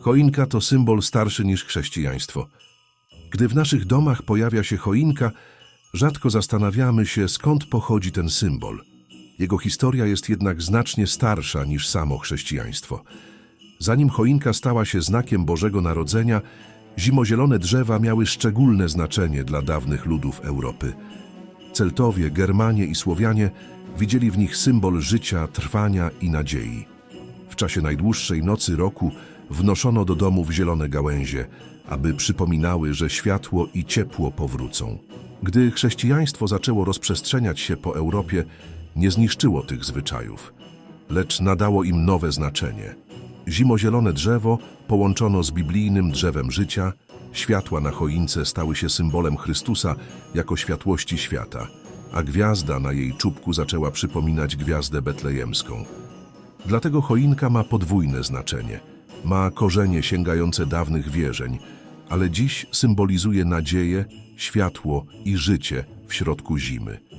Choinka to symbol starszy niż chrześcijaństwo. Gdy w naszych domach pojawia się choinka, rzadko zastanawiamy się, skąd pochodzi ten symbol. Jego historia jest jednak znacznie starsza niż samo chrześcijaństwo. Zanim choinka stała się znakiem Bożego Narodzenia, zimozielone drzewa miały szczególne znaczenie dla dawnych ludów Europy. Celtowie, Germanie i Słowianie widzieli w nich symbol życia, trwania i nadziei. W czasie najdłuższej nocy roku wnoszono do domów zielone gałęzie, aby przypominały, że światło i ciepło powrócą. Gdy chrześcijaństwo zaczęło rozprzestrzeniać się po Europie, nie zniszczyło tych zwyczajów, lecz nadało im nowe znaczenie. Zimozielone drzewo połączono z biblijnym drzewem życia, światła na choince stały się symbolem Chrystusa jako światłości świata, a gwiazda na jej czubku zaczęła przypominać gwiazdę betlejemską. Dlatego choinka ma podwójne znaczenie. Ma korzenie sięgające dawnych wierzeń, ale dziś symbolizuje nadzieję, światło i życie w środku zimy.